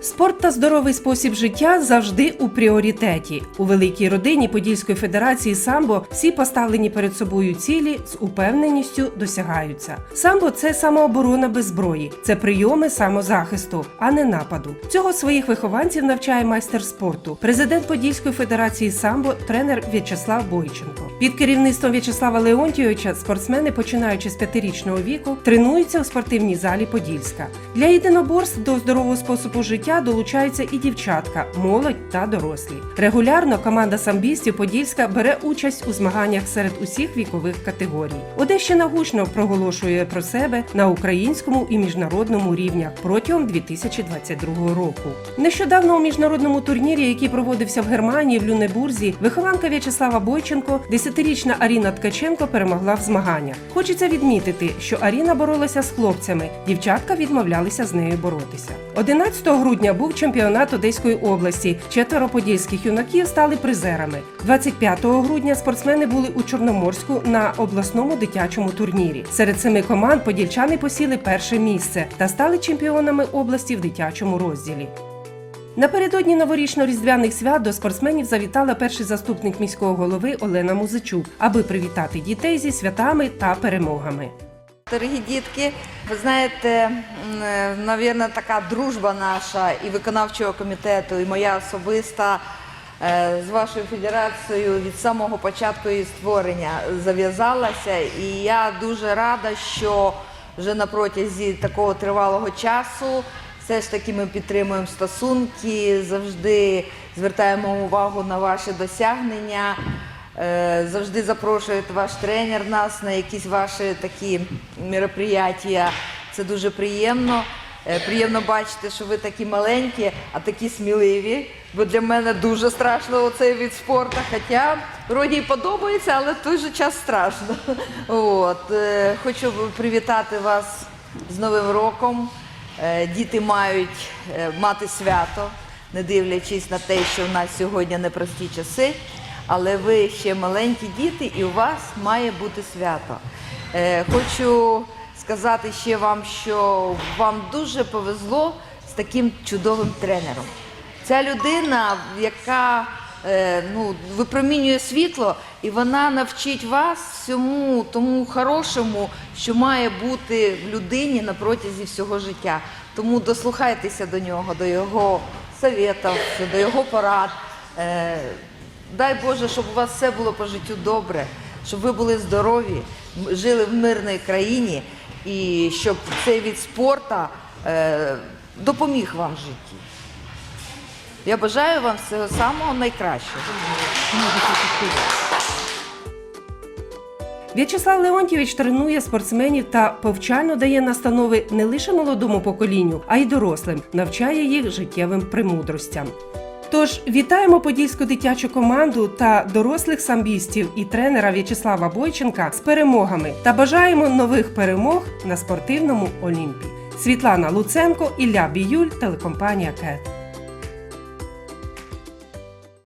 Спорт та здоровий спосіб життя завжди у пріоритеті. У великій родині Подільської федерації самбо всі поставлені перед собою цілі з упевненістю досягаються. Самбо це самооборона без зброї, це прийоми самозахисту, а не нападу. Цього своїх вихованців навчає майстер спорту, президент Подільської федерації самбо, тренер В'ячеслав Бойченко. Під керівництвом В'ячеслава Леонтійовича спортсмени, починаючи з п'ятирічного віку, тренуються у спортивній залі Подільська. Для єдиноборств до здорового способу життя долучаються і дівчатка, молодь та дорослі. Регулярно команда самбістів Подільська бере участь у змаганнях серед усіх вікових категорій. Одещина гучно проголошує про себе на українському і міжнародному рівнях протягом 2022 року. Нещодавно у міжнародному турнірі, який проводився в Германії в Люнебурзі, вихованка В'ячеслава Бойченко, 10-річна Аріна Ткаченко перемогла в змаганнях. Хочеться відмітити, що Аріна боролася з хлопцями, дівчатка відмовлялися з нею боротися. 11 грудня був чемпіонат Одеської області. Четверо подільських юнаків стали призерами. 25 грудня спортсмени були у Чорноморську на обласному дитячому турнірі. Серед семи команд подільчани посіли перше місце та стали чемпіонами області в дитячому розділі. Напередодні новорічно-різдвяних свят до спортсменів завітала перший заступник міського голови Олена Музичук, аби привітати дітей зі святами та перемогами. Дорогі дітки, ви знаєте, е, навірно, така дружба наша і виконавчого комітету, і моя особиста е, з вашою федерацією від самого початку її створення зав'язалася. І я дуже рада, що вже на протязі такого тривалого часу все ж таки ми підтримуємо стосунки, завжди звертаємо увагу на ваші досягнення. Е, Завжди запрошує ваш тренер нас на якісь ваші такі мероприятия. Це дуже приємно. Е, Приємно бачити, що ви такі маленькі, а такі сміливі. Бо для мене дуже страшно оцей від спорту. Хоча вроді і подобається, але в той же час страшно. От. е, Хочу привітати вас з Новим роком. Діти мають мати свято, не дивлячись на те, що в нас сьогодні непрості часи. Але ви ще маленькі діти, і у вас має бути свято. Е, Хочу сказати ще вам, що вам дуже повезло з таким чудовим тренером. Ця людина, яка е, ну, випромінює світло, і вона навчить вас всьому тому хорошому, що має бути в людині на протязі всього життя. Тому дослухайтеся до нього, до його совєтів, до його порад. Дай Боже, щоб у вас все було по життю добре, щоб ви були здорові, жили в мирній країні і щоб цей від спорту е, допоміг вам в житті. Я бажаю вам всього самого найкращого. В'ячеслав Леонтьєвич тренує спортсменів та повчально дає настанови не лише молодому поколінню, а й дорослим, навчає їх життєвим премудростям. Тож вітаємо подільську дитячу команду та дорослих самбістів і тренера В'ячеслава Бойченка з перемогами та бажаємо нових перемог на спортивному Олімпі. Світлана Луценко, Ілля Біюль, телекомпанія КЕТ.